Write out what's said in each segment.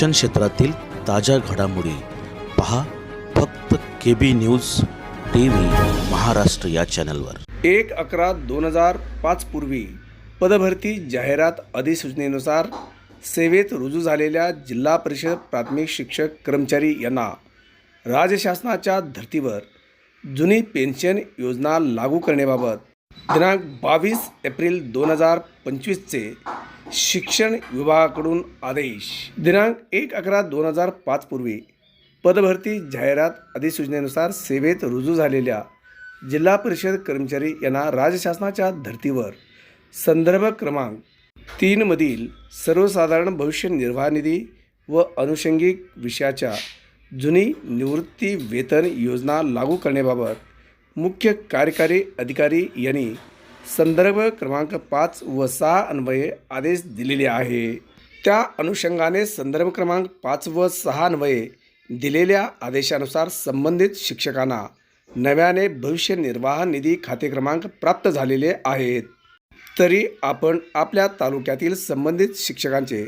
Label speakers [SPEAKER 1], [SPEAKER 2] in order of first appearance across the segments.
[SPEAKER 1] शिक्षण क्षेत्रातील ताज्या घडामोडी पहा फक्त K B news T V Maharashtra या चॅनलवर.
[SPEAKER 2] एक अकरा दोन हजार पाच पूर्वी पदभरती जाहिरात अधिसूचनेनुसार सेवेत रुजू झालेल्या जिल्हा परिषद प्राथमिक शिक्षक कर्मचारी यांना राजशासनाच्या धर्तीवर जुनी पेन्शन योजना लागू करण्याबाबत दिनांक बावीस एप्रिल दोन हजार पंचवीसचे शिक्षण विभागाकडून आदेश. दिनांक एक अकरा दोन हजार पाचपूर्वी पदभरती जाहिरात अधिसूचनेनुसार सेवेत रुजू झालेल्या जिल्हा परिषद कर्मचारी यांना राजशासनाच्या धर्तीवर संदर्भ क्रमांक तीनमधील सर्वसाधारण भविष्य निर्वाह निधी व अनुषंगिक विषयाच्या जुनी निवृत्ती वेतन योजना लागू करण्याबाबत मुख्य कार्यकारी अधिकारी यांनी संदर्भ क्रमांक पाच व सहा अन्वये आदेश दिलेले आहे. त्या अनुषंगाने संदर्भ क्रमांक पाच व सहा अन्वये दिलेल्या आदेशानुसार संबंधित शिक्षकांना नव्याने भविष्य निर्वाह निधी खाते क्रमांक प्राप्त झालेले आहेत. तरी आपण आपल्या तालुक्यातील संबंधित शिक्षकांचे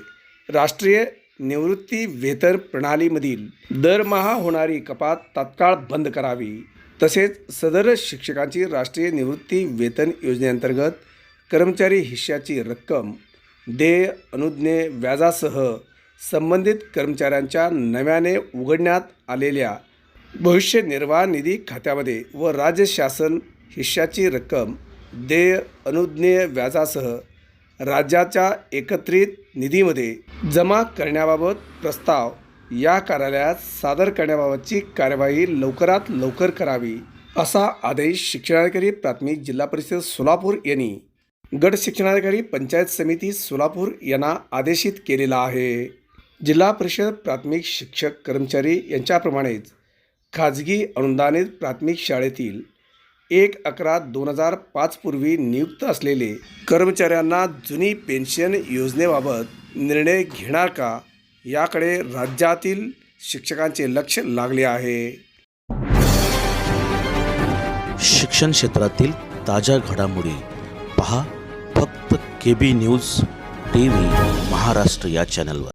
[SPEAKER 2] राष्ट्रीय निवृत्ती वेतन प्रणालीमधील दरमहा होणारी कपात तात्काळ बंद करावी. तसेच सदर शिक्षकांची राष्ट्रीय निवृत्ती वेतन योजनेअंतर्गत कर्मचारी हिश्श्याची रक्कम देय अनुज्ञे व्याजासह संबंधित कर्मचाऱ्यांच्या नव्याने उघडण्यात आलेल्या भविष्य निर्वाह निधी खात्यामध्ये व राज्य शासन हिश्श्याची रक्कम देय अनुज्ञेय व्याजासह राज्याच्या एकत्रित निधीमध्ये जमा करण्याबाबत प्रस्ताव या कार्यालयात सादर करण्याबाबतची कार्यवाही लवकरात लवकर करावी असा आदेश शिक्षणाधिकारी प्राथमिक जिल्हा परिषद सोलापूर यांनी. गट शिक्षणाधिकारी पंचायत समिती सोलापूर यांना आदेशित केलेला आहे. जिल्हा परिषद प्राथमिक शिक्षक कर्मचारी यांच्याप्रमाणेच खाजगी अनुदानित प्राथमिक शाळेतील एक अकरा दोन हजार पाचपूर्वी नियुक्त असलेले कर्मचाऱ्यांना जुनी पेन्शन योजनेबाबत निर्णय घेणार का? याकडे राज्यातील शिक्षकांचे लक्ष लागले आहे.
[SPEAKER 1] शिक्षण क्षेत्रातील ताज्या घडामोडी पहा फक्त K B news T V Maharashtra या चॅनलवर.